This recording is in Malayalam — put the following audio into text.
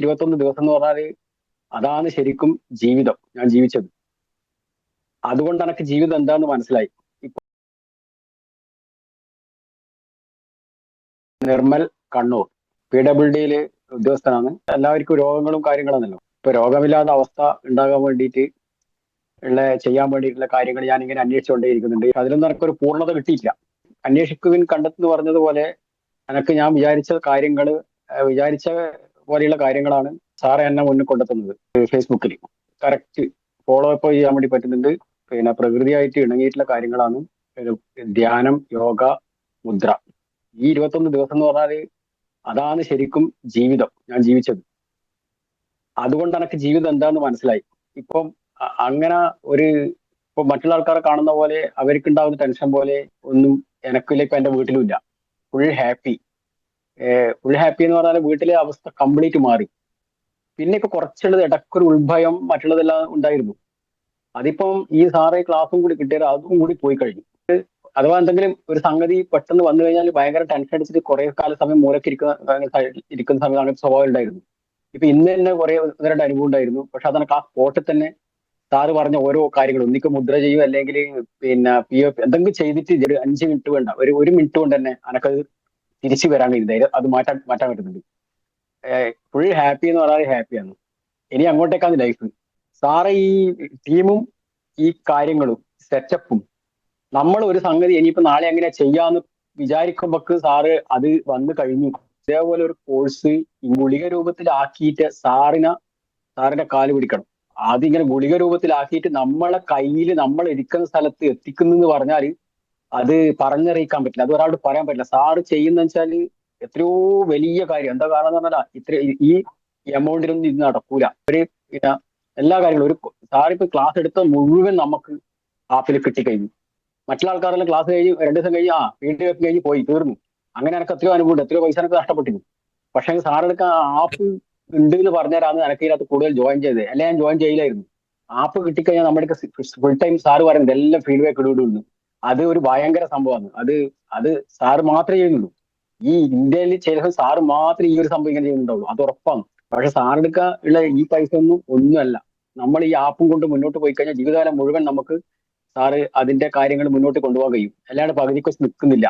ഇരുപത്തൊന്ന് ദിവസം എന്ന് പറഞ്ഞാൽ അതാണ് ശരിക്കും ജീവിതം ഞാൻ ജീവിച്ചത്. അതുകൊണ്ട് എനിക്ക് ജീവിതം എന്താണെന്ന് മനസ്സിലായി. നിർമ്മൽ കണ്ണൂർ പി ഡബ്ല്യു ഡിയിൽ ഉദ്യോഗസ്ഥനാണ്. എല്ലാവർക്കും രോഗങ്ങളും കാര്യങ്ങളാണല്ലോ ഇപ്പൊ രോഗമില്ലാത്ത അവസ്ഥ ഉണ്ടാകാൻ വേണ്ടിയിട്ട് ഉള്ള ചെയ്യാൻ വേണ്ടിയിട്ടുള്ള കാര്യങ്ങൾ ഞാൻ ഇങ്ങനെ അന്വേഷിച്ചുകൊണ്ടേയിരിക്കുന്നുണ്ട് അതിലൊന്നും എനിക്കൊരു പൂർണത കിട്ടിയില്ല അന്വേഷിക്കുവിൻ കണ്ടെത്തുന്നു പറഞ്ഞതുപോലെ എനിക്ക് ഞാൻ വിചാരിച്ച കാര്യങ്ങൾ വിചാരിച്ച പോലെയുള്ള കാര്യങ്ങളാണ് സാറ് എന്നെ മുന്നിൽ കൊണ്ടെത്തുന്നത്. ഫേസ്ബുക്കിൽ കറക്റ്റ് ഫോളോ അപ്പ് ചെയ്യാൻ വേണ്ടി പറ്റുന്നുണ്ട്. പിന്നെ പ്രകൃതിയായിട്ട് ഇണങ്ങിയിട്ടുള്ള കാര്യങ്ങളാണ്. ധ്യാനം യോഗ മുദ്ര. ഈ ഇരുപത്തൊന്ന് ദിവസം എന്ന് പറഞ്ഞാൽ അതാണ് ശരിക്കും ജീവിതം ഞാൻ ജീവിച്ചത്. അതുകൊണ്ട് എനിക്ക് ജീവിതം എന്താന്ന് മനസ്സിലായി. ഇപ്പം അങ്ങനെ ഒരു ഇപ്പൊ മറ്റുള്ള ആൾക്കാരെ കാണുന്ന പോലെ അവർക്ക് ഉണ്ടാകുന്ന ടെൻഷൻ പോലെ ഒന്നും എനിക്കില്ല ഇപ്പൊ എന്റെ വീട്ടിലും ഇല്ല ഫുൾ ഹാപ്പി ഫുൾ ഹാപ്പി എന്ന് പറഞ്ഞാൽ വീട്ടിലെ അവസ്ഥ കംപ്ലീറ്റ് മാറി. പിന്നെ ഇപ്പൊ കുറച്ചുള്ളത് ഇടക്കൊരു ഉത്ഭയം മറ്റുള്ളതെല്ലാം ഉണ്ടായിരുന്നു. അതിപ്പം ഈ സാറേ ക്ലാസ്സും കൂടി കിട്ടിയാൽ അതും കൂടി പോയി കഴിഞ്ഞു. അഥവാ എന്തെങ്കിലും ഒരു സംഗതി പെട്ടെന്ന് വന്നു കഴിഞ്ഞാൽ ഭയങ്കര ടെൻഷൻ അടിച്ചിട്ട് കുറെ കാല സമയം മൂലക്ക് ഇരിക്കുന്ന ഇരിക്കുന്ന സമയമാണ് സ്വഭാവം ഉണ്ടായിരുന്നു ഇപ്പൊ ഇന്ന് തന്നെ കുറെ രണ്ട് അനുഭവം ഉണ്ടായിരുന്നു. പക്ഷെ അതാണ് ആ സ്പോട്ടിൽ തന്നെ സാറ് പറഞ്ഞ ഓരോ കാര്യങ്ങളും ഒന്നിക്ക് മുദ്ര ചെയ്യും അല്ലെങ്കിൽ പിന്നെ പി എഫ് എന്തെങ്കിലും ചെയ്തിട്ട് അഞ്ച് മിനിറ്റ് വേണ്ട. ഒരു ഒരു മിനിറ്റ് കൊണ്ട് തന്നെ എനക്കത് തിരിച്ചു വരാൻ കഴിയുന്നത് അത് മാറ്റാൻ മാറ്റാൻ പറ്റുന്നുണ്ട്. ഫുൾ ഹാപ്പി എന്ന് പറഞ്ഞാൽ ഹാപ്പിയാണ് ഇനി അങ്ങോട്ടേക്കാണ് ലൈഫ് സാറ് ഈ ടീമും ഈ കാര്യങ്ങളും സെറ്റപ്പും നമ്മൾ ഒരു സംഗതി ഇനിയിപ്പോ നാളെ എങ്ങനെ ചെയ്യാന്ന് വിചാരിക്കുമ്പോക്ക് സാറ് അത് വന്നു കഴിഞ്ഞു. ഇതേപോലെ ഒരു കോഴ്സ് ഗുളിക രൂപത്തിലാക്കിയിട്ട് സാറിനെ സാറിന്റെ കാൽ പിടിക്കണം. അതിങ്ങനെ ഗുളിക രൂപത്തിലാക്കിയിട്ട് നമ്മളെ കയ്യിൽ നമ്മൾ ഇരിക്കുന്ന സ്ഥലത്ത് എത്തിക്കുന്നു എന്ന് പറഞ്ഞാൽ അത് പറഞ്ഞറിയിക്കാൻ പറ്റില്ല. അത് ഒരാളോട് പറയാൻ പറ്റില്ല. സാറ് ചെയ്യുന്ന വെച്ചാൽ എത്രയോ വലിയ കാര്യം. എന്താ കാരണം എന്ന് പറഞ്ഞാൽ ഇത്ര ഈ എമൗണ്ടിലൊന്നും ഇത് നടക്കൂല. ഒരു പിന്നെ എല്ലാ കാര്യങ്ങളും. ഒരു സാറിപ്പോ ക്ലാസ് എടുത്ത മുഴുവൻ നമുക്ക് ആപ്പിൽ കിട്ടിക്കഴിഞ്ഞു മറ്റുള്ള ആൾക്കാരെല്ലാം ക്ലാസ് കഴിഞ്ഞ് രണ്ട് ദിവസം കഴിഞ്ഞ് ആ വീണ്ടും കഴിഞ്ഞ് പോയി തീർന്നു. അങ്ങനെ എനിക്ക് എത്രയോ അനുഭവം എത്രയോ പൈസ എനിക്ക് നഷ്ടപ്പെട്ടിരുന്നു. പക്ഷെ സാറെടുക്ക ആപ്പ് ഉണ്ട് എന്ന് പറഞ്ഞാലാണ് എനിക്ക് ഇതിനകത്ത് കൂടുതൽ ജോയിൻ ചെയ്തത് അല്ലെ ഞാൻ ജോയിൻ ചെയ്യില്ലായിരുന്നു. ആപ്പ് കിട്ടിക്കഴിഞ്ഞാൽ നമ്മുടെ ഫുൾ ടൈം സാറ് പറയുന്നത് എല്ലാം ഫീഡ്ബാക്ക് ഇടുന്നു അത് ഒരു ഭയങ്കര സംഭവമാണ്. അത് അത് സാറ് മാത്രമേ ചെയ്യുന്നുള്ളൂ. ഈ ഇന്ത്യയിൽ ചില സാറ് മാത്രമേ ഈ ഒരു സംഭവം ഇങ്ങനെ ചെയ്യുന്നുണ്ടാവുള്ളൂ. അത് ഉറപ്പാണ്. പക്ഷെ സാറെടുക്കാൻ ഉള്ള ഈ പൈസ ഒന്നും ഒന്നുമല്ല. നമ്മൾ ഈ ആപ്പും കൊണ്ട് മുന്നോട്ട് പോയി കഴിഞ്ഞാൽ ജീവിതകാലം മുഴുവൻ നമുക്ക് സാറ് അതിന്റെ കാര്യങ്ങൾ മുന്നോട്ട് കൊണ്ടുപോകാൻ കഴിയും. അല്ലാണ്ട് പകുതിക്കൊച്ച് നിൽക്കുന്നില്ല.